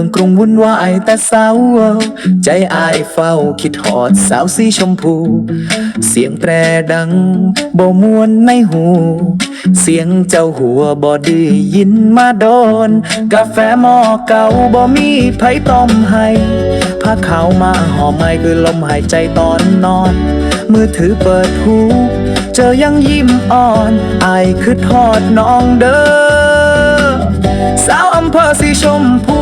ืองกรุงวุ่นวายแต่สาวใจอายเฝ้าคิดหอดสาวสีชมพู เสียงแตรดังบ่มวนในหู เสียงเจ้าหัวบ่ได้ยินมาโดน กาแฟหม้อเก่าบ่มีไผต้มให้ผ้าขาวมาหอมไม่คือลมหายใจตอนนอน มือถือเปิดหูเจอยังยิ้มอ่อนอายคือทอดน้องเด้อสาวอำเภอสีชมพู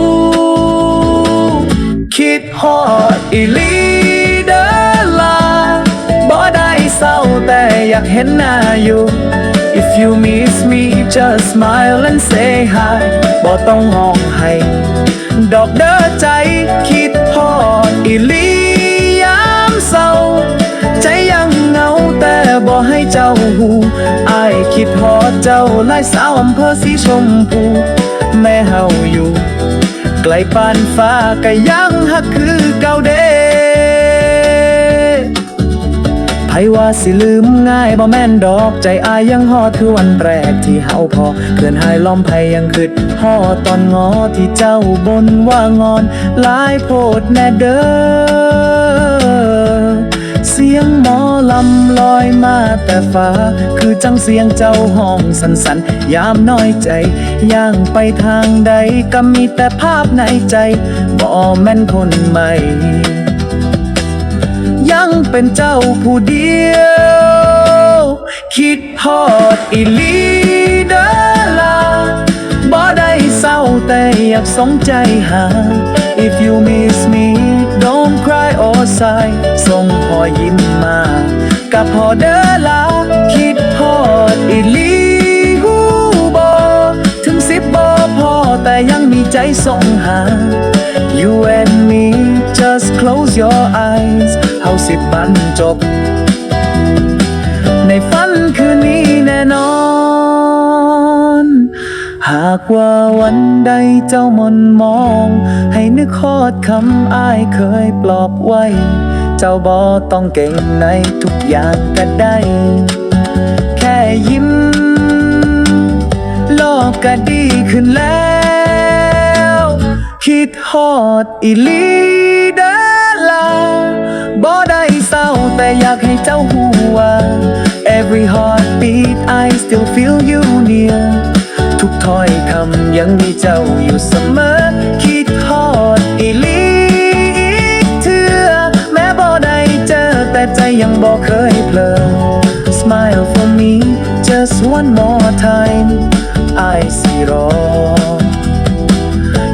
ดฮอดอีลีเดอลาบ่ได้เศร้าแต่อยากเห็นหน้าอยู่ If you miss me just smile and say hi บ่ต้องห้องให้ ดอกเด้อใจคิดฮอดอีลียามเศร้า ใจยังเหงาแต่บ่ให้เจ้าหูอายคิดฮอดเจ้าหลายสาวอำเภอสีชมพูแม่เฮาอยู่ ลปานฟ้าก็ยังหักคือเก่าเด้ไผว่าสิลืมง่ายบ่แม่นดอกใจอายยังฮอดคือวันแรกที่เฮาพอเคลื่อนหายล้อมไผยังคิดฮอตอนงอที่เจ้าบนว่างอนหลายโพดแน่เด้อเสียงหมอำลอยมาแต่ฟ้า คือจังเสียงเจ้าห้องสันสันยามน้อยใจ ย่างไปทางใดก็มีแต่ภาพในใจบ่แม่นคนใหม่ ยังเป็นเจ้าผู้เดียว คิดฮอดอีลีเดลาบ่ได้เศร้าแต่อยากสงใจหา If you miss me don't cry or sigh กับพอเดอลา คิดฮอดอีลีหูบอถึงสิบบ่พอแต่ยังมีใจส่งหา You and me just close your eyes เฮาสิบรรจบ ในฝันคืนนี้แน่นอน หากว่าวันใดเจ้ามนมอง ให้นึกฮอดคำอ้ายเคยปลอบไว้ เจ้าบอต้องเก่งในทุกอย่างก็ได้ แค่ยิ้ม โลกก็ดีขึ้นแล้ว คิดฮอดอีลีเดลาบ่ได้เศร้าแต่อยากให้เจ้าหัว Every heartbeat I still feel you near ทุกถ้อยคำยังมีเจ้าอยู่เสมอ ยังบอกเคยเพลิน Smile for me just one more time I see รอ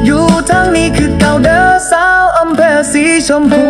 อยู่ทางนี้คือเก่าเด้อสาวอำเภอสีชมพู